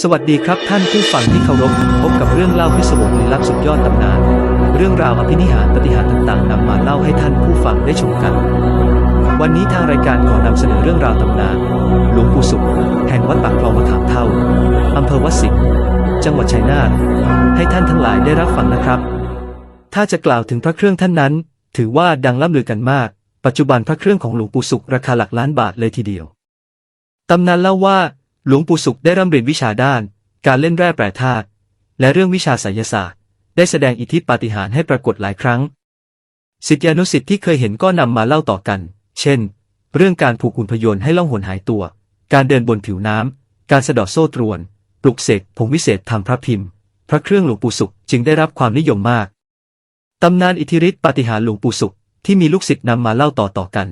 สวัสดีครับท่านผู้ฟังที่เคารพพบกับเรื่องเล่าพิศวงลี้ลับสุดยอดตำนาน เรื่องราวอภินิหารปฏิหารต่างๆนำมาเล่าให้ท่านผู้ฟังได้ชมกัน วันนี้ทางรายการขอนำเสนอเรื่องราวตำนาน หลวงปู่สุข แห่งวัดปากคลองมะขามเท่าอำเภอวัดสิงห์จังหวัดชัยนาทให้ท่านทั้งหลายได้รับฟังนะครับ ถ้าจะกล่าวถึงพระเครื่องท่านนั้น ถือว่าดังล่ำลือกันมาก ปัจจุบันพระเครื่องของหลวงปู่สุขราคาหลักล้านบาทเลยทีเดียวตำนานเล่าว่า หลวงปู่สุขได้ร่ำเรียนวิชาด้าน การเล่นแร่แปรธาตุและเรื่องวิชาไสยศาสตร์ ได้แสดงอิทธิปาฏิหาริย์ให้ปรากฏหลายครั้งศิษยานุศิษย์ที่เคยเห็นก็นำมาเล่าต่อกัน เช่น เรื่องการผูกหุ่นพยนต์ให้ล่องหนหายตัว การเดินบนผิวน้ำ การสะดอกโซ่ตรวน ปลุกเสกผงวิเศษทำพระพิมพ์ พระเครื่องหลวงปู่สุขจึงได้รับความนิยมมาก ตำนานอิทธิฤทธิปาฏิหาริย์หลวงปู่สุขที่มีลูกศิษย์นำมาเล่าต่อๆกัน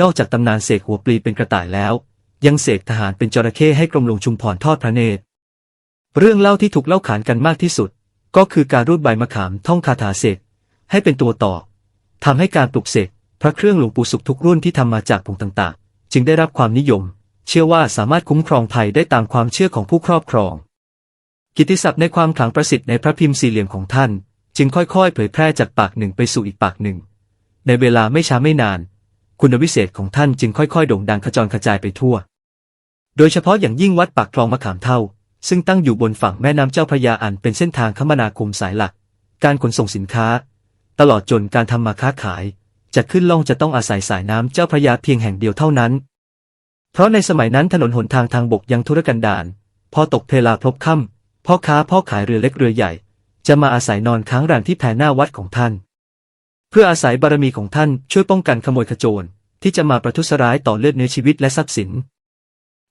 นอกจากตำนานเสกหัวปลีเป็นกระต่ายแล้ว ยังเสกทหารเป็นจระเข้ให้กรมหลวงชุมพรทอดพระเนตร เรื่องเล่าที่ถูกเล่าขานกันมากที่สุด ก็คือการรูดใบมะขามท่องคาถาเสกให้เป็นตัวต่อทำให้การปลุกเสกพระเครื่องหลวงปู่สุขทุกรุ่นที่ทำมาจากผงต่างๆ จึงได้รับความนิยม เชื่อว่าสามารถคุ้มครองภัยได้ตามความเชื่อของผู้ครอบครอง กิตติศัพท์ในความขลังประสิทธิ์ในพระพิมพ์สี่เหลี่ยมของท่าน จึงค่อยๆ เผยแพร่จากปากหนึ่งไปสู่อีกปากหนึ่ง ในเวลาไม่ช้าไม่นาน คุณวิเศษของท่านจึงค่อยๆ โด่งดังขจรกระจายไปทั่ว โดยเฉพาะอย่างยิ่งวัดปากคลองมะขามเท่า ซึ่งตั้งอยู่บนฝั่งแม่น้ำเจ้าพระยาอันเป็นเส้นทางคมนาคมสายหลัก การขนส่งสินค้า ตลอดจนการทำมาค้าขาย จะขึ้นล่องจะต้องอาศัยสายน้ำเจ้าพระยาเพียงแห่งเดียวเท่านั้น เพราะในสมัยนั้นถนนหนทางทางบกยังทุรกันดาร พอตกเพลาพลบค่ำพ่อค้าพ่อขายเรือเล็กเรือใหญ่ จะมาอาศัยนอนค้างแรมที่แพหน้าวัดของท่าน เพื่ออาศัยบารมีของท่านช่วยป้องกันขโมยขโจรที่จะมาประทุษร้ายต่อเลือดเนื้อชีวิตและทรัพย์สิน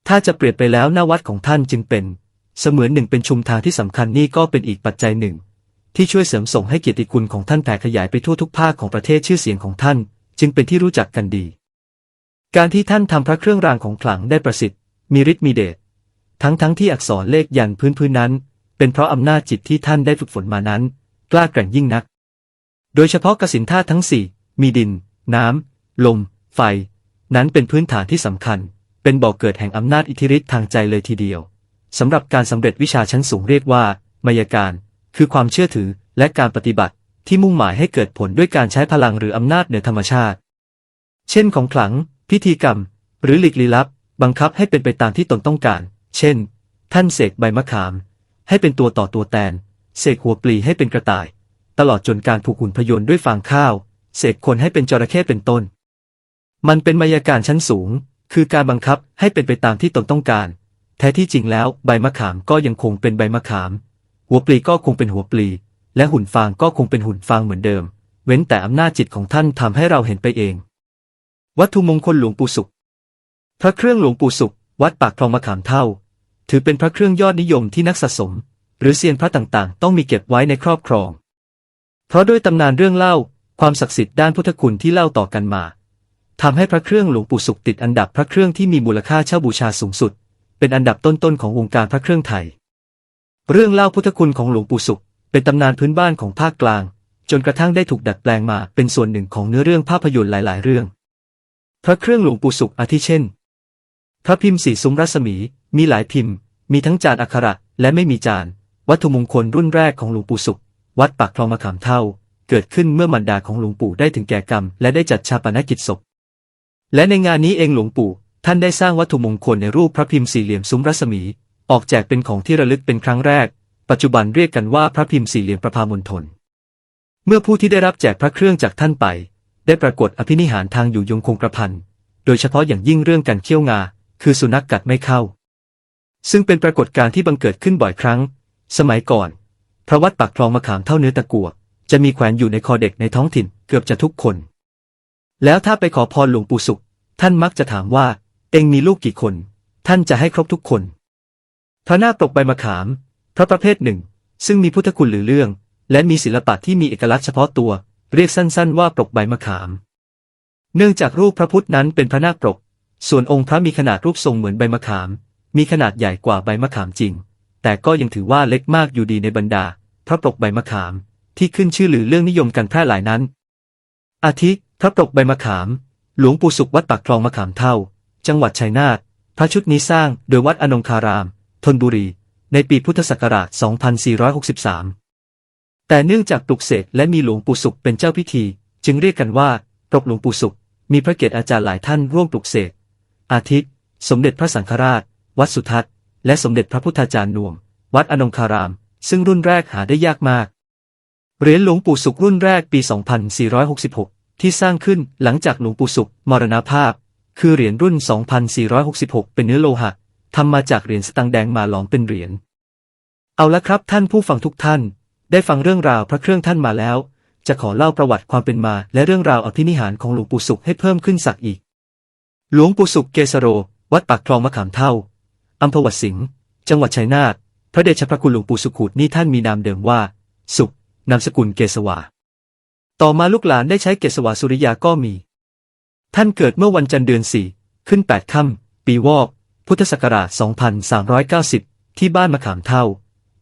ถ้าจะเปรียบไปแล้วหน้าวัดของท่านจึงเป็น เสมือนหนึ่งเป็นชุมทางที่สำคัญนี่ก็เป็นอีกปัจจัยหนึ่ง ที่ช่วยเสริมส่งให้เกียรติคุณของท่านแผ่ขยายไปทั่วทุกภาคของประเทศชื่อเสียงของท่าน จึงเป็นที่รู้จักกันดี การที่ท่านทำพระเครื่องรางของขลังได้ประสิทธิ์ มีฤทธิ์มีเดชทั้งทั้งที่อักษรเลขยันพื้นพื้นนั้น เป็นเพราะอำนาจจิตที่ท่านได้ฝึกฝนมานั้น กล้าแกร่งยิ่งนัก โดยเฉพาะกสินธาทั้งสี่มีดิน น้ำลม ไฟ นั้นเป็นพื้นฐานที่สำคัญ เป็นบ่อกเกิดแห่งอำนาจอิทธิฤทธิ์ทางใจเลยทีเดียวสำหรับการสำเร็จวิชาชั้นสูงเรียกว่ามายการ คือความเชื่อถือและการปฏิบัติที่มุ่งหมายให้เกิดผลด้วยการใช้พลังหรืออำนาจเหนือธรรมชาติ เช่นของขลัง พิธีกรรม หรือหลีกลีลับ บังคับให้เป็นไปตามที่ตนต้องการ เช่น ท่านเสกใบมะขาม ให้เป็นตัวต่อตัวแตน เสกหัวปลีให้เป็นกระต่าย ตลอดจนการผูกหุ่นพยนต์ด้วยฟางข้าว เสกคนให้เป็นจระเข้เป็นต้น มันเป็นมายาการชั้นสูง คือการบังคับให้เป็นไปตามที่ตนต้องการ แท้ที่จริงแล้วใบมะขามก็ยังคงเป็นใบมะขาม หัวปลีก็คงเป็นหัวปลี และหุ่นฟางก็คงเป็นหุ่นฟางเหมือนเดิม เว้นแต่อำนาจจิตของท่านทำให้เราเห็นไปเอง วัตถุมงคลหลวงปู่สุข พระเครื่องหลวงปู่สุข วัดปากคลองมะขามเท่า ถือเป็นพระเครื่องยอดนิยมที่นักสะสม หรือเซียนพระต่างๆ ต้องมีเก็บไว้ในครอบครอง เพราะด้วยตำนานเรื่องเล่า ความศักดิ์สิทธิ์ด้านพุทธคุณที่เล่าต่อกันมา ทำให้พระเครื่องหลวงปู่สุขติดอันดับพระเครื่องที่มีมูลค่าเช่าบูชาสูงสุด เป็นอันดับต้นๆของวงการพระเครื่องไทย เรื่องเล่าพุทธคุณของหลวงปู่สุข เป็นตำนานพื้นบ้านของภาคกลาง จนกระทั่งได้ถูกดัดแปลงมาเป็นส่วนหนึ่งของเนื้อเรื่องภาพยนตร์หลาย ๆ เรื่อง พระเครื่องหลวงปู่สุขอาทิเช่น พระพิมพ์สีซุ้มรัศมี มีหลายพิมพ์ มีทั้งจานอักขระและไม่มีจาน วัตถุมงคลรุ่นแรกของหลวงปู่สุข วัดปากคลองมะขามเท่า เกิดขึ้นเมื่อมารดาของหลวงปู่ได้ถึงแก่กรรม และได้จัดชาปนกิจศพ และในงานนี้เองหลวงปู่ ท่านได้สร้างวัตถุมงคลในรูปพระพิมพ์สี่เหลี่ยมซุ้มรัศมี ออกแจกเป็นของที่ระลึกเป็นครั้งแรก ปัจจุบันเรียกกันว่าพระพิมพ์สี่เหลี่ยมประพามณฑลเมื่อผู้ที่ได้รับแจกพระเครื่องจากท่านไป ได้ปรากฏอภินิหารทางอยู่ยงคงกระพันโดยเฉพาะอย่างยิ่งเรื่องการเคี่ยวงา คือสุนัขกกัดไม่เข้า ซึ่งเป็นปรากฏการณ์ที่บังเกิดขึ้นบ่อยครั้ง สมัยก่อน พระวัดปากคลองมะขามเท่าเนื้อตะกัวจะมีแขวนอยู่ในคอเด็กในท้องถิ่นเกือบจะทุกคน แล้วถ้าไปขอพรหลวงปู่สุข ท่านมักจะถามว่า เองมีลูกกี่คน ท่านจะให้ครบทุกคนพระนาคปกใบมะขาม พระประเภทหนึ่ง ซึ่งมีพุทธคุณหรือเรื่อง และมีศิลปะที่มีเอกลักษณ์เฉพาะตัว เรียกสั้นๆ ว่าปกใบมะขาม เนื่องจากรูปพระพุทธนั้นเป็นพระนาคปก ส่วนองค์พระมีขนาดรูปทรงเหมือนใบมะขาม มีขนาดใหญ่กว่าใบมะขามจริง แต่ก็ยังถือว่าเล็กมากอยู่ดีในบรรดา พระปกใบมะขาม ที่ขึ้นชื่อหรือเรื่องนิยมกันแพร่หลายนั้น อาทิ พระปกใบมะขาม หลวงปู่สุขวัดปากคลองมะขามเท่า จังหวัดชัยนาท พระชุดนี้สร้างโดยวัดอนงคาราม ธนบุรี ในปีพุทธศักราช 2463 แต่เนื่องจากปลุกเสกและมีหลวงปู่สุขเป็นเจ้าพิธี จึงเรียกกันว่าตรกหลวงปู่สุข มีพระเกศอาจารย์หลายท่านร่วมปลุกเสก อาทิตย์ สมเด็จพระสังฆราช วัดสุทัศน์ และสมเด็จพระพุทธาจารย์นวม วัดอนงคาราม ซึ่งรุ่นแรกหาได้ยากมาก เหรียญหลวงปู่สุขรุ่นแรกปี 2466 ที่สร้างขึ้นหลังจากหลวงปู่สุข มรณภาพ คือเหรียญรุ่น 2466 เป็นเนื้อโลหะทำมาจากเหรียญสตังแดงมาหลอมเป็นเหรียญ เอาละครับท่านผู้ฟังทุกท่าน ได้ฟังเรื่องราวพระเครื่องท่านมาแล้ว จะขอเล่าประวัติความเป็นมา และเรื่องราวอภินิหารของหลวงปู่สุขให้เพิ่มขึ้นสักอีก หลวงปู่สุขเกสโร วัดปากคลองมะขามเท่าอำเภอวัดสิงห์จังหวัดชัยนาทพระเดชพระคุณหลวงปู่สุขุดนี่ท่านมีนามเดิมว่า สุขนามสกุลเกสวา ต่อมาลูกหลานได้ใช้เกสวาสุริยาก็มี ท่านเกิดเมื่อวันจันทร์เดือนสี่ขึ้นแปดค่ำปีวอก พุทธศักราช 2390 ที่บ้านมะขามเท่า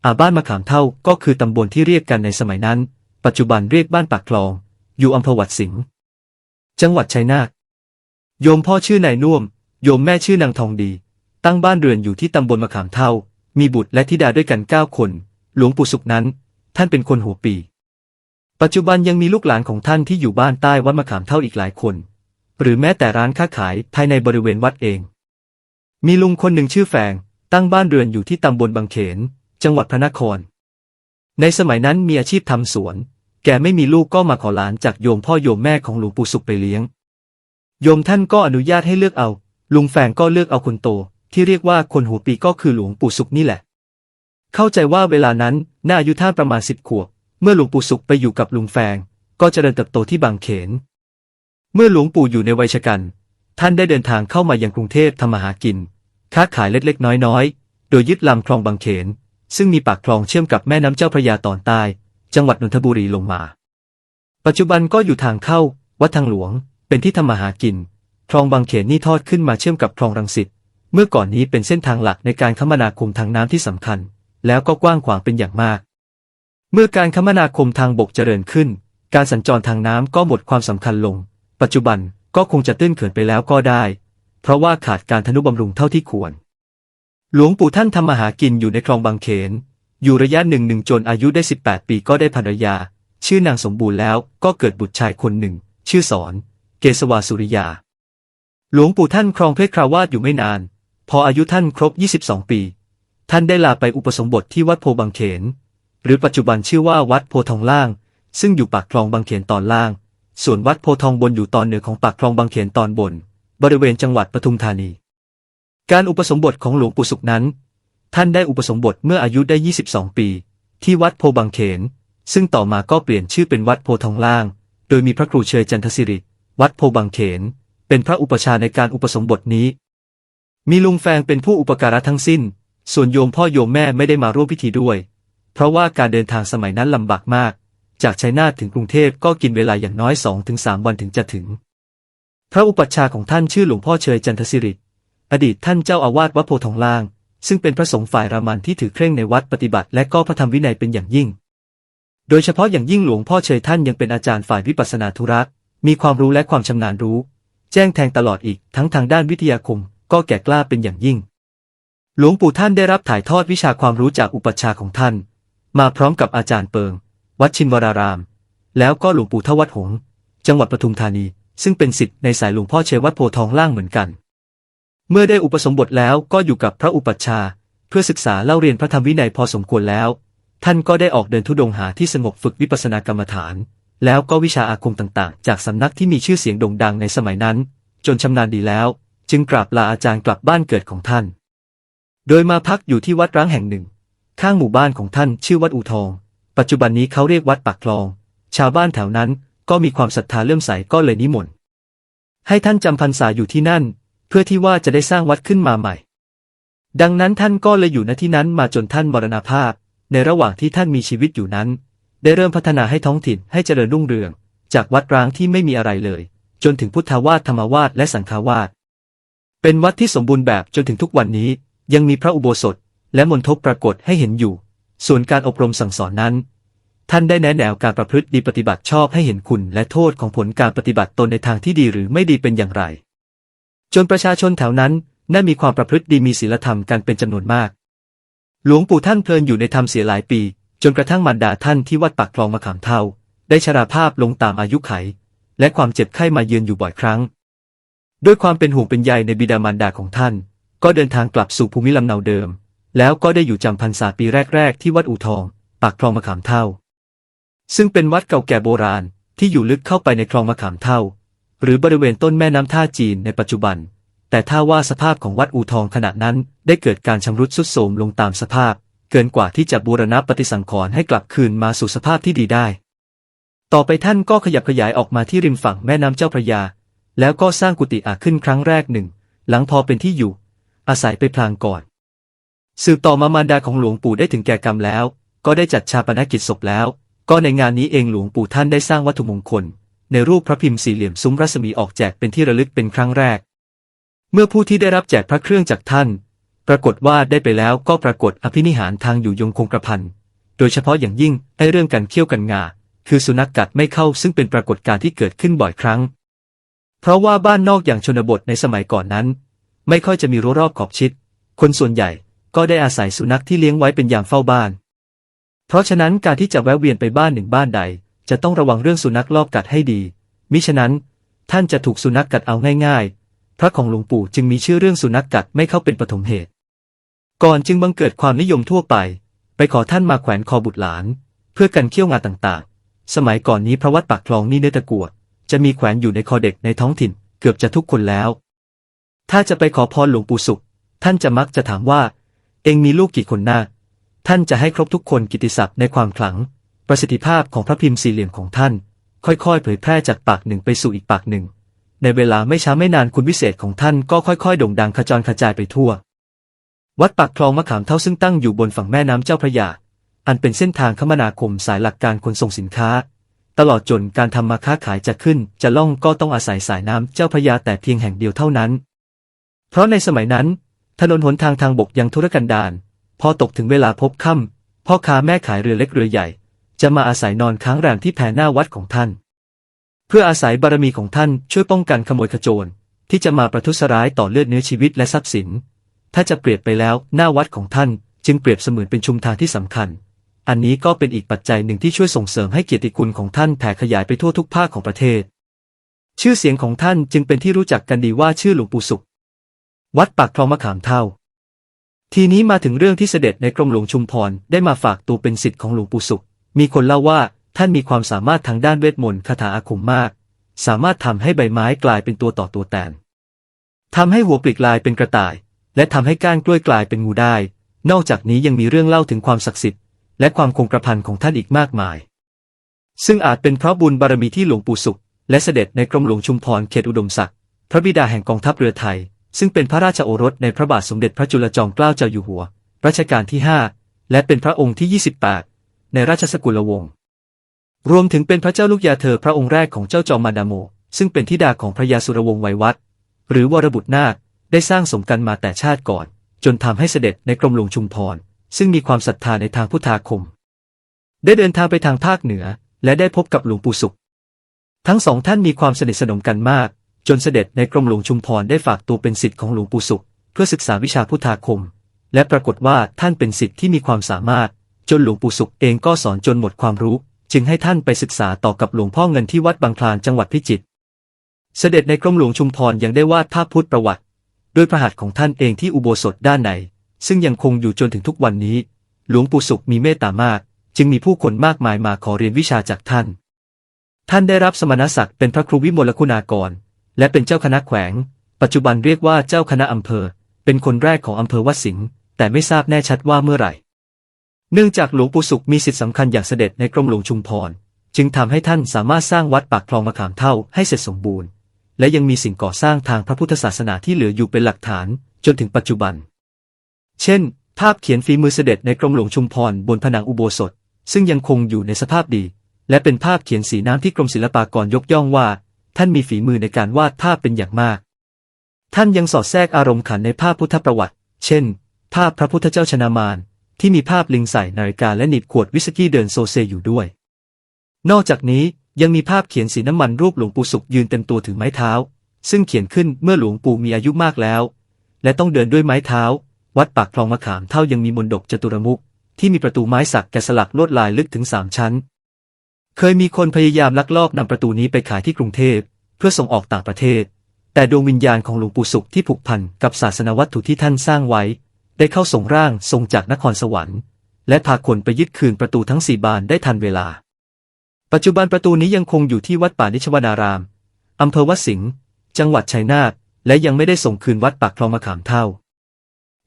อาบ้านมะขามเท่าก็คือตำบลที่เรียกกันในสมัยนั้น ปัจจุบันเรียกบ้านปากคลอง อยู่อำเภอวัดสิงห์จังหวัดชัยนาทโยมพ่อชื่อนายน่วม โยมแม่ชื่อนางทองดี ตั้งบ้านเรือนอยู่ที่ตำบลมะขามเท่า มีบุตรและธิดาด้วยกันเก้าคน หลวงปู่สุขนั้น ท่านเป็นคนหัวปี ปัจจุบันยังมีลูกหลานของท่านที่อยู่บ้านใต้วัดมะขามเท่าอีกหลายคน หรือแม้แต่ร้านค้าขายภายในบริเวณวัดเอง มีลุงคนหนึ่งชื่อแฝง ตั้งบ้านเรือนอยู่ที่ตำบลบางเขน จังหวัดพระนคร ในสมัยนั้นมีอาชีพทำสวน แกไม่มีลูกก็มาขอหลานจากโยมพ่อโยมแม่ของหลวงปู่สุขไปเลี้ยง โยมท่านก็อนุญาตให้เลือกเอา ลุงแฝงก็เลือกเอาคนโต ที่เรียกว่าคนหัวปีก็คือหลวงปู่สุขนี่แหละ เข้าใจว่าเวลานั้นน่าอายุท่านประมาณสิบขวบ เมื่อหลวงปู่สุขไปอยู่กับลุงแฟง ก็เจริญเติบโตที่บางเขน เมื่อหลวงปู่อยู่ในวัยชกันท่านได้เดินทางเข้ามายังกรุงเทพทำมาหากิน ค้าขายเล็กๆ น้อยๆ โดยยึดลำคลองบางเขน ซึ่งมีปากคลองเชื่อมกับแม่น้ำเจ้าพระยาตอนใต้ จังหวัดนนทบุรีลงมา ปัจจุบันก็อยู่ทางเข้า วัดทางหลวง เป็นที่ทำมาหากิน คลองบางเขนนี่ทอดขึ้นมาเชื่อมกับคลองรังสิต เมื่อก่อนนี้เป็นเส้นทางหลักในการคมนาคมทางน้ำที่สำคัญ แล้วก็กว้างขวางเป็นอย่างมาก เมื่อการคมนาคมทางบกเจริญขึ้น การสัญจรทางน้ำก็หมดความสำคัญลง ปัจจุบันก็คงจะตื้นเขินไปแล้วก็ได้ เพราะว่าขาดการทนุบำรุงเท่าที่ควร หลวงปู่ท่านทำมาหากินอยู่ในคลองบางเขน อยู่ระยะหนึ่งหนึ่งจนอายุได้ 18 ปีก็ได้ภรรยา ชื่อนางสมบูรณ์แล้วก็เกิดบุตรชายคนหนึ่ง ชื่อสอน เกษวาสุริยา หลวงปู่ท่านครองเพศคราวาสอยู่ไม่นาน พออายุท่านครบ 22 ปี ท่านได้ลาไปอุปสมบทที่วัดโพบางเขน หรือปัจจุบันชื่อว่าวัดโพทองล่าง ซึ่งอยู่ปากคลองบางเขนตอนล่าง ส่วนวัดโพทองบนอยู่ตอนเหนือของปากคลองบางเขนตอนบน บริเวณจังหวัดปทุมธานี การอุปสมบทของหลวงปู่สุขนั้น ท่านได้อุปสมบทเมื่ออายุได้ 22 ปี ที่วัดโพบางเขน ซึ่งต่อมาก็เปลี่ยนชื่อเป็นวัดโพทองล่าง โดยมีพระครูเชยจันทศิริ วัดโพบางเขน เป็นพระอุปชาในการอุปสมบทนี้ มีลุงแฟงเป็นผู้อุปการะทั้งสิ้น ส่วนโยมพ่อโยมแม่ไม่ได้มาร่วมพิธีด้วย เพราะว่าการเดินทางสมัยนั้นลำบากมาก จากชัยนาทถึงกรุงเทพก็กินเวลาอย่างน้อย2อถึงสวันถึงจะถึง พระอุปัชฌาย์ของท่านชื่อหลวงพ่อเชยจันทศิริอดีตท่านเจ้าอาวาสวัดโพทองล่าง ซึ่งเป็นพระสงฆ์ฝ่ายรามันที่ถือเคร่งในวัดปฏิบัติ และก็พระธรรมวินัยเป็นอย่างยิ่ง โดยเฉพาะอย่างยิ่งหลวงพ่อเชยท่านยังเป็นอาจารย์ฝ่ายวิปัสสนาธุระมีความรู้และความชำนาญรู้ แจ้งแทงตลอดอีกทั้งทางด้านวิทยาคม ก็แก่กล้าเป็นอย่างยิ่ง หลวงปู่ท่านได้รับถ่ายทอดวิชาความรู้จากอุปัชฌาย์ของท่าน มาพร้อมกับอาจารย์เปิง วัดชินวราราม แล้วก็หลวงปู่ทวัดหง จังหวัดปทุมธานี ซึ่งเป็นศิษย์ในสายหลวงพ่อเชวัดโพทองล่างเหมือนกัน เมื่อได้อุปสมบทแล้วก็อยู่กับพระอุปัชฌาย์เพื่อศึกษาเล่าเรียนพระธรรมวินัยพอสมควรแล้ว ท่านก็ได้ออกเดินทุดงหาที่สงบฝึกวิปัสสนากรรมฐาน แล้วก็วิชาอาคมต่างๆ จากสำนักที่มีชื่อเสียงโด่งดังในสมัยนั้น จนชำนาญดีแล้ว จึงกราบลาอาจารย์กลับบ้านเกิดของท่าน โดยมาพักอยู่ที่วัดร้างแห่งหนึ่ง ข้างหมู่บ้านของท่านชื่อวัดอู่ทอง ปัจจุบันนี้เขาเรียกวัดปากคลอง ชาวบ้านแถวนั้นก็มีความศรัทธาเลื่อมใสก็เลยนิมนต์ให้ท่านจำพรรษาอยู่ที่นั่น เพื่อที่ว่าจะได้สร้างวัดขึ้นมาใหม่ ดังนั้นท่านก็เลยอยู่ณที่นั้นมาจนท่านมรณภาพ ในระหว่างที่ท่านมีชีวิตอยู่นั้น ได้เริ่มพัฒนาให้ท้องถิ่นให้เจริญรุ่งเรือง จากวัดร้างที่ไม่มีอะไรเลย จนถึงพุทธาวาสธรรมวาสและสังฆาวาสเป็นวัดที่สมบูรณ์แบบจนถึงทุกวันนี้ยังมีพระอุโบสถ และมณฑปปรากฏให้เห็นอยู่ ส่วนการอบรมสั่งสอนนั้น ท่านได้แนะแนวการประพฤติดีปฏิบัติชอบให้เห็นคุณและโทษของผลการปฏิบัติตนในทางที่ดีหรือไม่ดีเป็นอย่างไร จนประชาชนแถวนั้นได้มีความประพฤติดีมีศีลธรรมกันเป็นจำนวนมาก หลวงปู่ท่านเพลินอยู่ในธรรมเสียหลายปี จนกระทั่งมารดาท่านที่วัดปากคลองมะขามเทาได้ชราภาพลงตามอายุไข และความเจ็บไข้มาเยือนอยู่บ่อยครั้ง ด้วยความเป็นห่วงเป็นใยในบิดามารดาของท่าน ก็เดินทางกลับสู่ภูมิลำเนาเดิม แล้วก็ได้อยู่จำพรรษาปีแรก ๆ ที่วัดอู่ทอง ปากคลองมะขามเท่า ซึ่งเป็นวัดเก่าแก่โบราณที่อยู่ลึกเข้าไปในคลองมะขามเท่า หรือบริเวณต้นแม่น้ำท่าจีนในปัจจุบัน แต่ถ้าว่าสภาพของวัดอู่ทองขณะนั้นได้เกิดการชำรุดทรุดโทรมลงตามสภาพ เกินกว่าที่จะบูรณะปฏิสังขรณ์ให้กลับคืนมาสู่สภาพที่ดีได้ ต่อไปท่านก็ขยับขยายออกมาที่ริมฝั่งแม่น้ำเจ้าพระยา แล้วก็สร้างกุฏิอาขึ้นครั้งแรกหนึ่ง หลังพอเป็นที่อยู่ อาศัยไปพลางก่อน สืบต่อมามารดาของหลวงปู่ได้ถึงแก่กรรมแล้ว ก็ได้จัดชาปนกิจศพแล้ว ก็ในงานนี้เองหลวงปู่ท่านได้สร้างวัตถุมงคล ในรูปพระพิมพ์สี่เหลี่ยมซุ้มรัศมีออกแจกเป็นที่ระลึกเป็นครั้งแรก เมื่อผู้ที่ได้รับแจกพระเครื่องจากท่าน ปรากฏว่าได้ไปแล้วก็ปรากฏอภินิหารทางอยู่ยงคงกระพันโดยเฉพาะอย่างยิ่งไอ้เรื่องการเคี่ยวกันงาคือสุนัขกัดไม่เข้าซึ่งเป็นปรากฏการณ์ที่เกิดขึ้นบ่อยครั้ง เพราะว่าบ้านนอกอย่างชนบทในสมัยก่อนนั้น ไม่ค่อยจะมีรั้วรอบขอบชิด คนส่วนใหญ่ ก็ได้อาศัยสุนัขที่เลี้ยงไว้เป็นอย่ามเฝ้าบ้าน เพราะฉะนั้นการที่จะแวะเวียนไปบ้านหนึ่งบ้านใด จะต้องระวังเรื่องสุนัขลอบกัดให้ดี มิฉะนั้น ท่านจะถูกสุนัขกกัดเอาง่ายๆ พระของหลวงปู่จึงมีชื่อเรื่องสุนัขกกัดไม่เข้าเป็นปฐมเหตุ ก่อนจึงบังเกิดความนิยมทั่วไป ไปขอท่านมาแขวนคอบุตรหลาน เพื่อกันเคี่ยวงาต่างๆ สมัยก่อนนี้พระวัดปากคลองนี่เนื้อตะกัวจะมีแขวนอยู่ในคอเด็กในท้องถิ่น เกือบจะทุกคนแล้ว ถ้าจะไปขอพรหลวงปู่สุข ท่านจะมักจะถามว่า เองมีลูกกี่คนหน้า ท่านจะให้ครบทุกคนกิติศัพท์ในความขลัง ประสิทธิภาพของพระพิมพ์สี่เหลี่ยมของท่าน ค่อยๆ เผยแพร่จากปากหนึ่งไปสู่อีกปากหนึ่ง ในเวลาไม่ช้าไม่นานคุณวิเศษของท่านก็ค่อยๆ โด่งดังขจรกระจายไปทั่ว วัดปากคลองมะขามเท่าซึ่งตั้งอยู่บนฝั่งแม่น้ำเจ้าพระยา อันเป็นเส้นทางคมนาคมสายหลักการขนส่งสินค้า ตลอดจนการทำมาค้าขายจะขึ้น จะล่องก็ต้องอาศัยสายน้ำเจ้าพระยาแต่เพียงแห่งเดียวเท่านั้น เพราะในสมัยนั้น ถนนหนทางทางบกยังทุรกันดาร พอตกถึงเวลาพบค่ำพ่อค้าแม่ขายเรือเล็กเรือใหญ่ จะมาอาศัยนอนค้างแรมที่แพหน้าวัดของท่าน เพื่ออาศัยบารมีของท่านช่วยป้องกันขโมยขโจร ที่จะมาประทุษร้ายต่อเลือดเนื้อชีวิตและทรัพย์สิน ถ้าจะเปรียบไปแล้วหน้าวัดของท่าน จึงเปรียบเสมือนเป็นชุมทางที่สำคัญ อันนี้ก็เป็นอีกปัจจัยหนึ่งที่ช่วยส่งเสริมให้เกียรติคุณของท่านแผ่ขยายไปทั่วทุกภาคของประเทศ ชื่อเสียงของท่านจึงเป็นที่รู้จักกันดีว่าชื่อหลวงปู่สุข วัดปากคลองมะขามเท่า ทีนี้มาถึงเรื่องที่เสด็จในกรมหลวงชุมพรได้มาฝากตัวเป็นศิษย์ของหลวงปู่สุข มีคนเล่าว่าท่านมีความสามารถทางด้านเวทมนต์คาถาอาคมมาก สามารถทำให้ใบไม้กลายเป็นตัวต่อตัวแตนทำให้หัวปลีกลายเป็นกระต่าย และทำให้ก้านกล้วยกลายเป็นงูได้ นอกจากนี้ยังมีเรื่องเล่าถึงความศักดิ์สิทธิ์และความคงกระพันของท่านอีกมากมาย ซึ่งอาจเป็นเพราะบุญบารมีที่หลวงปู่สุข และเสด็จในกรมหลวงชุมพรเขตอุดมศักดิ์พระบิดาแห่งกองทัพเรือไทย ซึ่งเป็นพระราชโอรสในพระบาทสมเด็จพระจุลจอมเกล้าเจ้าอยู่หัว รัชกาลที่ 5 และเป็นพระองค์ที่ 28 ในราชสกุลวงศ์ รวมถึงเป็นพระเจ้าลูกยาเธอพระองค์แรกของเจ้าจอมมาดาโม ซึ่งเป็นธิดาของพระยาสุรวงศ์ไวยวัฒน์หรือวรบุตรนาคได้สร้างสมกันมาแต่ชาติก่อน จนทำให้เสด็จในกรมหลวงชุมพร ซึ่งมีความศรัทธาในทางพุทธาคม ได้เดินทางไปทางภาคเหนือ และได้พบกับหลวงปู่สุข ทั้งสองท่านมีความสนิทสนมกันมาก จนเสด็จในกรมหลวงชุมพรได้ฝากตัวเป็นศิษย์ของหลวงปู่สุข เพื่อศึกษาวิชาพุทธาคม และปรากฏว่าท่านเป็นศิษย์ที่มีความสามารถ จนหลวงปู่สุขเองก็สอนจนหมดความรู้ จึงให้ท่านไปศึกษาต่อกับหลวงพ่อเงินที่วัดบางคลานจังหวัดพิจิตรเสด็จในกรมหลวงชุมพรยังได้วาดภาพพุทธประวัติ ด้วยพระหัตถ์ของท่านเองที่อุโบสถด้านในซึ่งยังคงอยู่จนถึงทุกวันนี้ หลวงปู่สุขมีเมตตามาก จึงมีผู้คนมากมายมาขอเรียนวิชาจากท่าน ท่านได้รับสมณศักดิ์เป็นพระครูวิมลคุณากร และเป็นเจ้าคณะแขวง ปัจจุบันเรียกว่าเจ้าคณะอำเภอ เป็นคนแรกของอำเภอวัดสิงห์แต่ไม่ทราบแน่ชัดว่าเมื่อไหร่ เนื่องจากหลวงปู่สุขมีสิทธิสำคัญอย่างเสด็จในกรมหลวงชุมพร จึงทำให้ท่านสามารถสร้างวัดปากคลองมะขามเท่าให้เสร็จสมบูรณ์ และยังมีสิ่งก่อสร้างทางพระพุทธศาสนาที่เหลืออยู่เป็นหลักฐานจนถึงปัจจุบัน เช่น ภาพเขียนฝีมือเสด็จในกรมหลวงชุมพรบนผนังอุโบสถ ซึ่งยังคงอยู่ในสภาพดี และเป็นภาพเขียนสีน้ำที่กรมศิลปากรยกย่องว่า ท่านมีฝีมือในการวาดภาพเป็นอย่างมาก ท่านยังสอดแทรกอารมณ์ขันในภาพพุทธประวัติ เช่น ภาพพระพุทธเจ้าชนามาน ที่มีภาพลิงใส่นาฬิกาและหนีบขวดวิสกี้เดินโซเซอยู่ด้วย นอกจากนี้ยังมีภาพเขียนสีน้ำมันรูปหลวงปู่สุขยืนเต็มตัวถือไม้เท้า ซึ่งเขียนขึ้นเมื่อหลวงปู่มีอายุมากแล้ว และต้องเดินด้วยไม้เท้า วัดปากคลองมะขามเท่ายังมีมนดกจตุรมุขที่มีประตูไม้สักแกะสลักลวดลายลึกถึงสามชั้น เคยมีคนพยายามลักลอบนำประตูนี้ไปขายที่กรุงเทพ เพื่อส่งออกต่างประเทศ แต่ดวงวิญญาณของหลวงปู่สุขที่ผูกพันกับศาสนวัตถุที่ท่านสร้างไว้ ได้เข้าส่งร่างทรงจากนครสวรรค์ และพาคนไปยึดคืนประตูทั้งสี่บานได้ทันเวลา ปัจจุบันประตูนี้ยังคงอยู่ที่วัดป่านิชวนารามอำเภอวัดสิงห์จังหวัดชัยนาทและยังไม่ได้ส่งคืนวัดปากคลองมะขามเท่า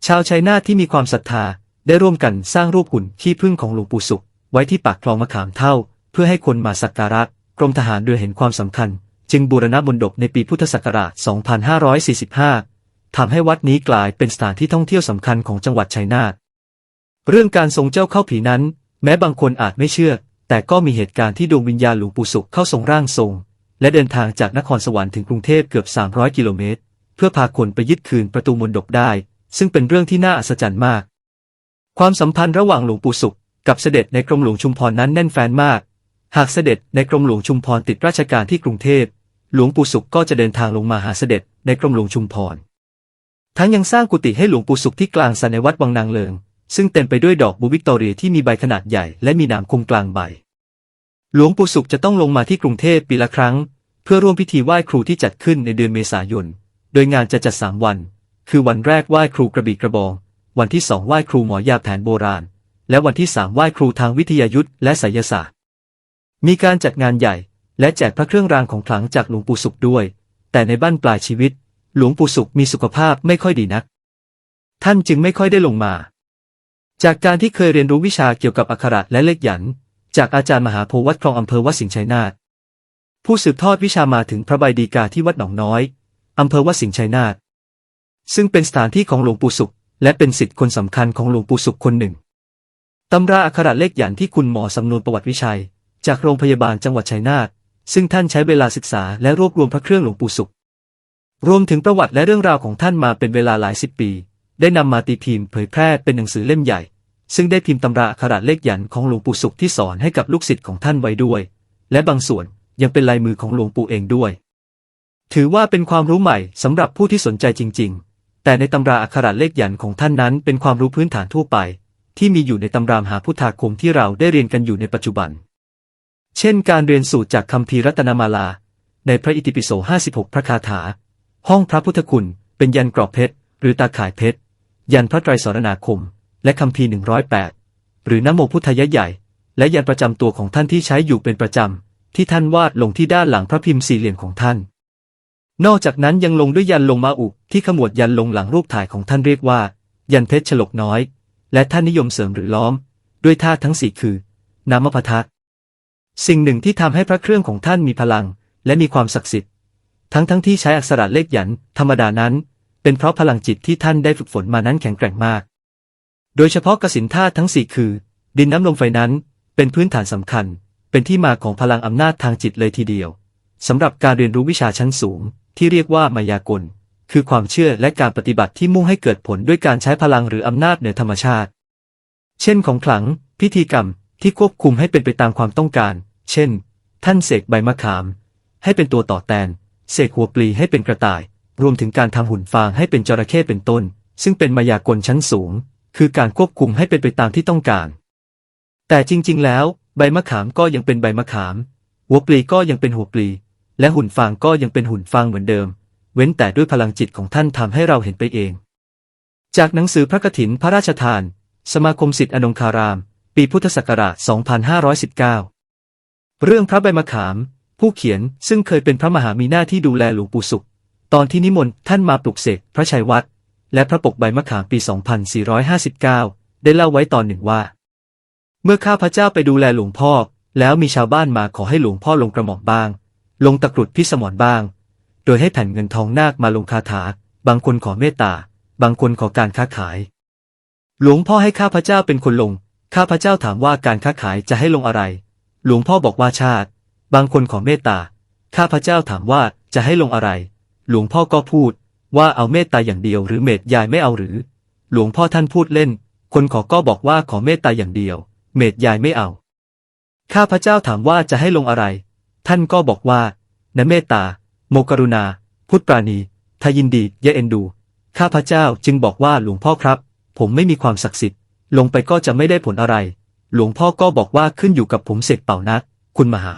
ชาวชัยนาทที่มีความศรัทธาได้ร่วมกันสร้างรูปหุ่นขี้ผึ้งของหลวงปู่สุข ไว้ที่ปากคลองมะขามเท่า เพื่อให้คนมาสักการะกรมทหารเรือเห็นความสำคัญ จึงบูรณะบนดกในปีพุทธศักราช 2545 ทำให้วัดนี้กลายเป็นสถานที่ท่องเที่ยวสำคัญของจังหวัดชัยนาท เรื่องการทรงเจ้าเข้าผีนั้น แม้บางคนอาจไม่เชื่อ แต่ก็มีเหตุการณ์ที่ดวงวิญญาณหลวงปู่สุขเข้าทรงร่างทรง และเดินทางจากนครสวรรค์ถึงกรุงเทพเกือบ 300 กิโลเมตร เพื่อพาคนไปยึดคืนประตูมนดกได้ ซึ่งเป็นเรื่องที่น่าอัศจรรย์มาก ความสัมพันธ์ระหว่างหลวงปู่สุขกับเสด็จในกรมหลวงชุมพรนั้นแน่นแฟ้นมาก หากเสด็จในกรมหลวงชุมพรติดราชการที่กรุงเทพ หลวงปู่สุขก็จะเดินทางลงมาหาเสด็จในกรมหลวงชุมพร ทั้งยังสร้างกุฏิให้หลวงปู่สุขที่กลางสระในวัดวังนางเลิง ซึ่งเต็มไปด้วยดอกบัววิกตอเรียที่มีใบขนาดใหญ่และมีหนามคมกลางใบ หลวงปู่สุขจะต้องลงมาที่กรุงเทพปีละครั้ง เพื่อร่วมพิธีไหว้ครูที่จัดขึ้นในเดือนเมษายน โดยงานจะจัดสามวัน คือวันแรกไหว้ครูกระบี่กระบอง วันที่สองไหว้ครูหมอยาแผนโบราณ และวันที่สามไหว้ครูทางวิทยายุทธและไสยศาสตร์ มีการจัดงานใหญ่ และแจกพระเครื่องรางของขลังจากหลวงปู่สุขด้วย แต่ในบ้านปลายชีวิต หลวงปู่สุขมีสุขภาพไม่ค่อยดีนัก ท่านจึงไม่ค่อยได้ลงมา จากการที่เคยเรียนรู้วิชาเกี่ยวกับอักขระและเลขหยัน จากอาจารย์มหาโพวัดคลองอำเภอวัดสิงห์ชัยนาทผู้สืบทอดวิชามาถึงพระใบดีกาที่วัดหนองน้อยอำเภอวัดสิงห์ชัยนาทซึ่งเป็นสถานที่ของหลวงปู่สุข และเป็นสิทธิ์คนสำคัญของหลวงปู่สุขคนหนึ่งตำราอักขระเลขหยันที่คุณหมอสำนวนประวัติวิชัย จากโรงพยาบาลจังหวัดชัยนาทซึ่งท่านใช้เวลาศึกษาและรวบรวมพระเครื่องหลวงปู่สุข รวมถึงประวัติและเรื่องราวของท่านมาเป็นเวลาหลายสิบปี ได้นำมาตีพิมพ์เผยแพร่เป็นหนังสือเล่มใหญ่ ซึ่งได้พิมพ์ตำราอักขระเลขหยันของหลวงปู่สุขที่สอนให้กับลูกศิษย์ของท่านไว้ด้วย และบางส่วนยังเป็นลายมือของหลวงปู่เองด้วย ถือว่าเป็นความรู้ใหม่สำหรับผู้ที่สนใจจริง ๆ แต่ในตำราอักขระเลขหยันของท่านนั้นเป็นความรู้พื้นฐานทั่วไป ที่มีอยู่ในตำรามหาพุทธาคมที่เราได้เรียนกันอยู่ในปัจจุบัน เช่นการเรียนสูตรจากคัมภีรัตนมาลา ในพระอิติปิโส 56 พระคาถา ห้องพระพุทธคุณ เป็นยันกรอบเพชร หรือตาข่ายเพชร ยันพระไตรสรณาคม และคัมภีร์108 หรือนะโมพุทธยะใหญ่ และยันประจำตัวของท่านที่ใช้อยู่เป็นประจำ ที่ท่านวาดลงที่ด้านหลังพระพิมพ์สี่เหลี่ยมของท่าน นอกจากนั้นยังลงด้วยยันลงมาอุที่ขมวดยันลงหลังรูปถ่ายของท่านเรียกว่า ยันเพชรฉลกน้อย และท่านนิยมเสริมหรือล้อม ด้วยธาตุทั้งสี่คือนามพทัก สิ่งหนึ่งที่ทำให้พระเครื่องของท่านมีพลัง และมีความศักดิ์สิทธิ์ ทั้งทั้งที่ใช้อักษรเลขหยันธรรมดานั้น เป็นเพราะพลังจิตที่ท่านได้ฝึกฝนมานั้นแข็งแกร่งมาก โดยเฉพาะกสินธาตุทั้งสี่คือ ดินน้ำลมไฟนั้น เป็นพื้นฐานสำคัญ เป็นที่มาของพลังอำนาจทางจิตเลยทีเดียวสำหรับการเรียนรู้วิชาชั้นสูง ที่เรียกว่ามายากล คือความเชื่อและการปฏิบัติที่มุ่งให้เกิดผลด้วยการใช้พลังหรืออำนาจเหนือธรรมชาติ เช่นของขลัง พิธีกรรม ที่ควบคุมให้เป็นไปตามความต้องการ เช่น ท่านเสกใบมะขาม ให้เป็นตัวต่อแตน เสกหัวปลีให้เป็นกระต่าย รวมถึงการทำหุ่นฟางให้เป็นจระเข้เป็นต้น ซึ่งเป็นมายากลชั้นสูง คือการควบคุมให้เป็นไปตามที่ต้องการ แต่จริง ๆ แล้ว ใบมะขามก็ยังเป็นใบมะขาม หัวปลีก็ยังเป็นหัวปลี และหุ่นฟางก็ยังเป็นหุ่นฟางเหมือนเดิม เว้นแต่ด้วยพลังจิตของท่านทำให้เราเห็นไปเอง จากหนังสือพระกฐินพระราชทาน สมาคมสิทธิอนงคาราม ปีพุทธศักราช 2519 เรื่องพระใบมะขาม ผู้เขียนซึ่งเคยเป็นพระมหามีหน้าที่ดูแลหลวงปู่สุข ตอนที่นิมนต์ท่านมาปลุกเสกพระชัยวัดและพระปกใบมะขามปี 2459 ได้เล่าไว้ตอนหนึ่งว่า เมื่อข้าพระเจ้าไปดูแลหลวงพ่อ แล้วมีชาวบ้านมาขอให้หลวงพ่อลงกระหม่อมบ้าง ลงตะกรุดพิสมรบ้าง โดยให้แผ่นเงินทองนาคมาลงคาถา บางคนขอเมตตา บางคนขอการค้าขาย หลวงพ่อให้ข้าพระเจ้าเป็นคนลง ข้าพเจ้าถามว่าการค้าขายจะให้ลงอะไร หลวงพ่อบอกว่าชาติ บางคนขอเมตตา ข้าพเจ้าถามว่าจะให้ลงอะไร หลวงพ่อก็พูด ว่าเอาเมตตาอย่างเดียวหรือเมตยายไม่เอาหรือ หลวงพ่อท่านพูดเล่น คนขอก็บอกว่าขอเมตตาอย่างเดียว เมตยายไม่เอา ข้าพเจ้าถามว่าจะให้ลงอะไร ท่านก็บอกว่านะเมตตา โมกรุณา พุทธปราณีทายินดียะเอ็นดู ข้าพเจ้าจึงบอกว่าหลวงพ่อครับ ผมไม่มีความศักดิ์สิทธิ์ ลงไปก็จะไม่ได้ผลอะไร หลวงพ่อก็บอกว่าขึ้นอยู่กับผมเสกเป่านัก คุณมหา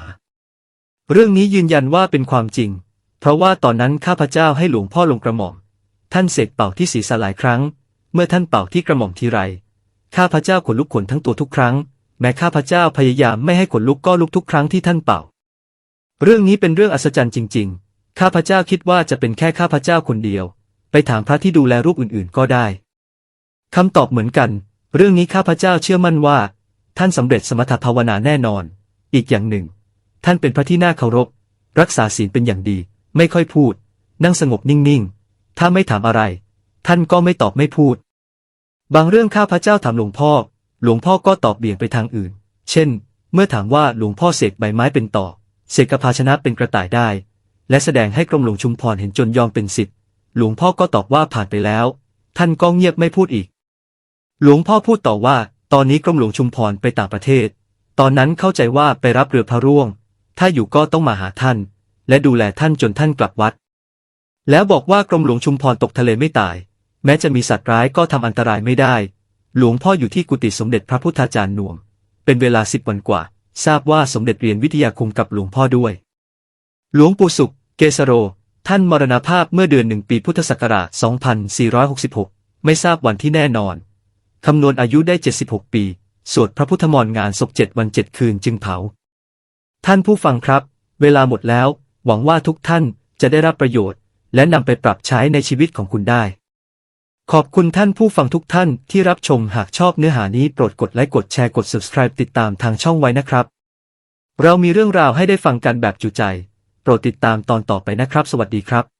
เรื่องนี้ยืนยันว่าเป็นความจริง เพราะว่าตอนนั้นข้าพเจ้าให้หลวงพ่อลงกระหม่อม ท่านเสกเป่าที่ศีรษะหลายครั้ง เมื่อท่านเป่าที่กระหม่อมทีไร ข้าพเจ้าขนลุกขนทั้งตัวทุกครั้ง แม้ข้าพเจ้าพยายามไม่ให้ขนลุกก็ลุกทุกครั้งที่ท่านเป่า เรื่องนี้เป็นเรื่องอัศจรรย์จริง ๆ ข้าพเจ้าคิดว่าจะเป็นแค่ข้าพเจ้าคนเดียว ไปถามพระที่ดูแลรูปอื่นๆ ก็ได้คำตอบเหมือนกัน เรื่องนี้ข้าพเจ้าเชื่อมั่นว่า ท่านสำเร็จสมถภาวนาแน่นอน อีกอย่างหนึ่ง ท่านเป็นพระที่น่าเคารพ รักษาศีลเป็นอย่างดี ไม่ค่อยพูด นั่งสงบนิ่งๆ ถ้าไม่ถามอะไร ท่านก็ไม่ตอบไม่พูด บางเรื่องข้าพเจ้าถามหลวงพ่อ หลวงพ่อก็ตอบเบี่ยงไปทางอื่น เช่น เมื่อถามว่าหลวงพ่อเสกใบไม้เป็นต่อ เสกกระภาชนะเป็นกระต่ายได้ และแสดงให้กรมหลวงชุมพรเห็นจนยอมเป็นสิทธิ์หลวงพ่อก็ตอบว่าผ่านไปแล้ว ท่านก็เงียบไม่พูดอีก หลวงพ่อพูดต่อว่า ตอนนี้กรมหลวงชุมพรไปต่างประเทศ ตอนนั้นเข้าใจว่าไปรับเรือพระร่วง ถ้าอยู่ก็ต้องมาหาท่าน และดูแลท่านจนท่านกลับวัด แล้วบอกว่ากรมหลวงชุมพรตกทะเลไม่ตาย แม้จะมีสัตว์ร้ายก็ทำอันตรายไม่ได้ หลวงพ่ออยู่ที่กุฏิสมเด็จพระพุทธาจารย์หน่วมเป็นเวลาสิบวันกว่า ทราบว่าสมเด็จเรียนวิทยาคมกับหลวงพ่อด้วย หลวงปู่สุข เกษโร ท่านมรณภาพเมื่อเดือนหนึ่งปีพุทธศักราช 2466 ไม่ทราบวันที่แน่นอน คำนวณอายุได้ 76 ปี สวดพระพุทธมนต์งานศพเจ็ดวันเจ็ดคืนจึงเผา ท่านผู้ฟังครับ เวลาหมดแล้ว หวังว่าทุกท่านจะได้รับประโยชน์ และนำไปปรับใช้ในชีวิตของคุณได้ ขอบคุณท่านผู้ฟังทุกท่านที่รับชมหากชอบเนื้อหานี้โปรดกดไลค์กดแชร์กด subscribe ติดตามทางช่องไว้นะครับ เรามีเรื่องราวให้ได้ฟังกันแบบจุใจ โปรดติดตามตอนต่อไปนะครับ สวัสดีครับ